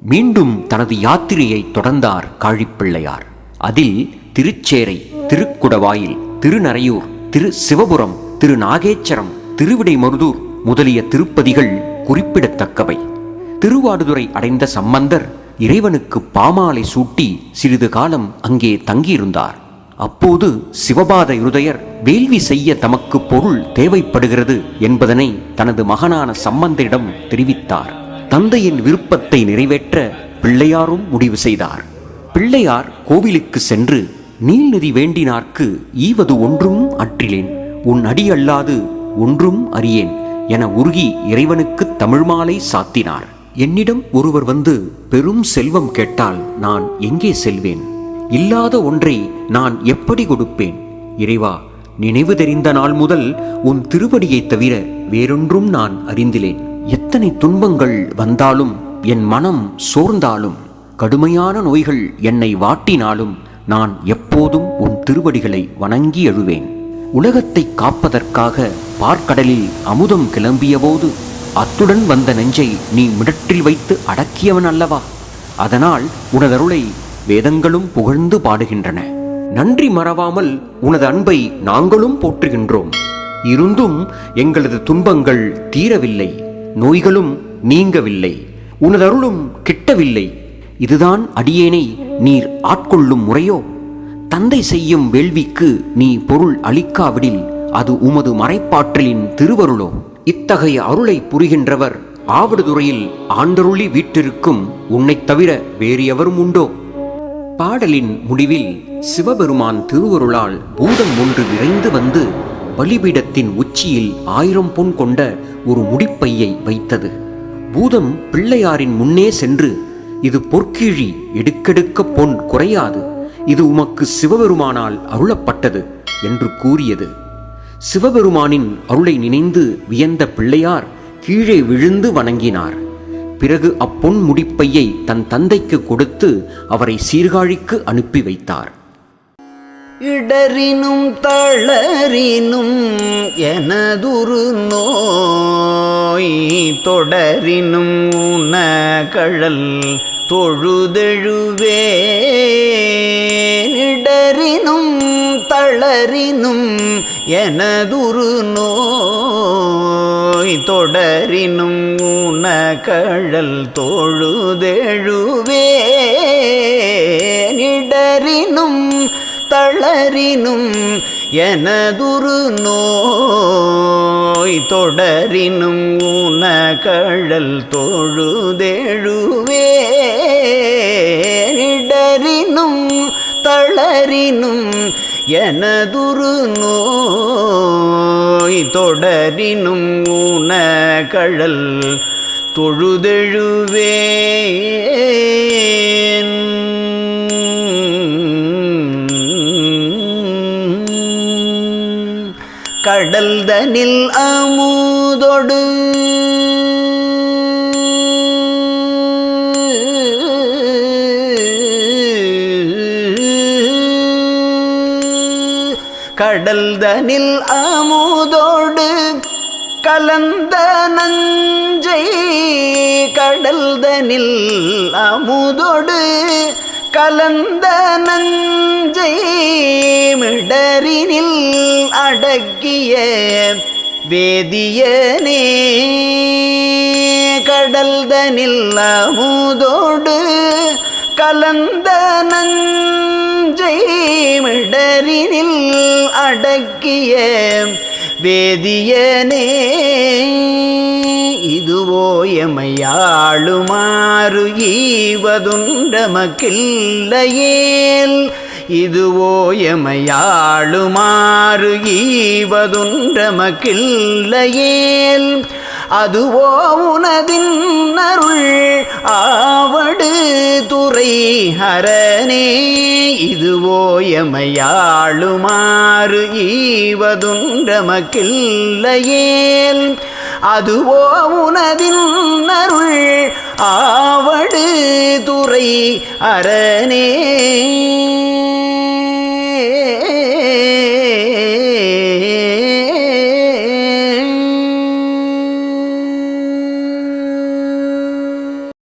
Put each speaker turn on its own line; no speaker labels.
மீண்டும் தனது யாத்திரையை தொடர்ந்தார் காழிப்பிள்ளையார். அதில் திருச்சேரை திருக்குடவாயில் திருநரையூர் திரு சிவபுரம் திரு நாகேச்சரம் திருவிடைமருதூர் முதலிய திருப்பதிகள் குறிப்பிடத்தக்கவை. திருவாடுதுறை அடைந்த சம்பந்தர் இறைவனுக்கு பாமாலை சூட்டி சிறிது காலம் அங்கே தங்கியிருந்தார். அப்போது சிவபாத இருதயர் வேள்வி செய்ய தமக்கு பொருள் தேவைப்படுகிறது என்பதனை தனது மகனான சம்பந்தரிடம் தெரிவித்தார். தந்தையின் விருப்பத்தை நிறைவேற்ற பிள்ளையாரும் முடிவு செய்தார். பிள்ளையார் கோவிலுக்கு சென்று நீள்நதி வேண்டினார்க்கு ஈவது ஒன்றும் அற்றிலேன் உன் அடி அல்லாது ஒன்றும் அறியேன் என உருகி இறைவனுக்கு தமிழ் மாலை சாத்தினார். என்னிடம் ஒருவர் வந்து பெரும் செல்வம் கேட்டால் நான் எங்கே செல்வேன்? இல்லாத ஒன்றை நான் எப்படி கொடுப்பேன்? இறைவா நினைவு தெரிந்த நாள் முதல் உன் திருவடியைத் தவிர வேறொன்றும் நான் அறிந்திலேன். எத்தனை துன்பங்கள் வந்தாலும் என் மனம் சோர்ந்தாலும் கடுமையான நோய்கள் என்னை வாட்டினாலும் நான் எப்போதும் உன் திருவடிகளை வணங்கி எழுவேன் உலகத்தை காப்பதற்காக பார்க்கடலில் அமுதம் கிளம்பியபோது அத்துடன் வந்த நெஞ்சை நீ மிடற்றில் வைத்து அடக்கியவன் அல்லவா? அதனால் உனதருளை வேதங்களும் புகழ்ந்து பாடுகின்றன. நன்றி மறவாமல் உனது அன்பை நாங்களும் போற்றுகின்றோம். இருந்தும் எங்களது துன்பங்கள் தீரவில்லை நோய்களும் நீங்கவில்லை உனதருளும் கிட்டவில்லை. இதுதான் அடியேனை நீர் ஆட்கொள்ளும் முறையோ? தந்தை செய்யும் வேள்விக்கு நீ பொருள் அளிக்காவிடில் அது உமது மறைப்பாற்றலின் திருவருளோ? இத்தகைய அருளை புரிகின்றவர் ஆவடுதுறையில் ஆண்டருளி வீட்டிற்கும் உன்னைத் தவிர வேறு எவரும் உண்டோ? பாடலின் முடிவில் சிவபெருமான் திருவருளால் பூதம் ஒன்று விரைந்து வந்து பலிபீடத்தின் உச்சியில் ஆயிரம் பொன் கொண்ட ஒரு முடிப்பையை வைத்தது. பூதம் பிள்ளையாரின் முன்னே சென்று இது பொற்கிழி எடுக்கெடுக்க பொன் குறையாது. இது உமக்கு சிவபெருமானால் அருளப்பட்டது என்று கூறியது. சிவபெருமானின் அருளை நினைந்து வியந்த பிள்ளையார் கீழே விழுந்து வணங்கினார். பிறகு அப்பொன் முடிப்பையை தன் தந்தைக்கு கொடுத்து அவரை சீர்காழிக்கு அனுப்பி வைத்தார்.
இடறினும் தளரினும் எனதுரு நோய் தொடரினும் உன கழல் தொழுதெழுவேடரினும் தளரினும் எனதுரு நோய் தொடரினும் உன கழல் தொழுதெழுவே இடரினும் தளரினும் எனதுரு நோய் தொடரினும் உன கழல் தொழுதெழுவே தளரினும் எனதுரு நோய் தொடரினும் உன கழல் தொழுதெழுவேன் கடல் தனில் அமுதொடு கடல் தனில் அமுதோடு கலந்த நஞ்சை கடல் தனில் அமுதோடு கலந்த நஞ்சை மிடரினில் அடக்கிய வேதியனே கடல் தனில் அமுதோடு கலந்த நஞ்சை மிடரினில் அடக்கிய வேதியனே இதுவோ எமையாளுமாறு ஈவதுண்டமக்கில்லையேல் இதுவோ எமையாளுமாறு ஈவதுண்டமக்கில்லையேல். அதுவோ உனதின் அருள் ஆவடு துறை ஹரனே இதுவோ எமையாளுமாறு ஈவதுண்டமக்கில்லையேல் அதுவோ உனதின் அருள் ஆவடு துறை அரணே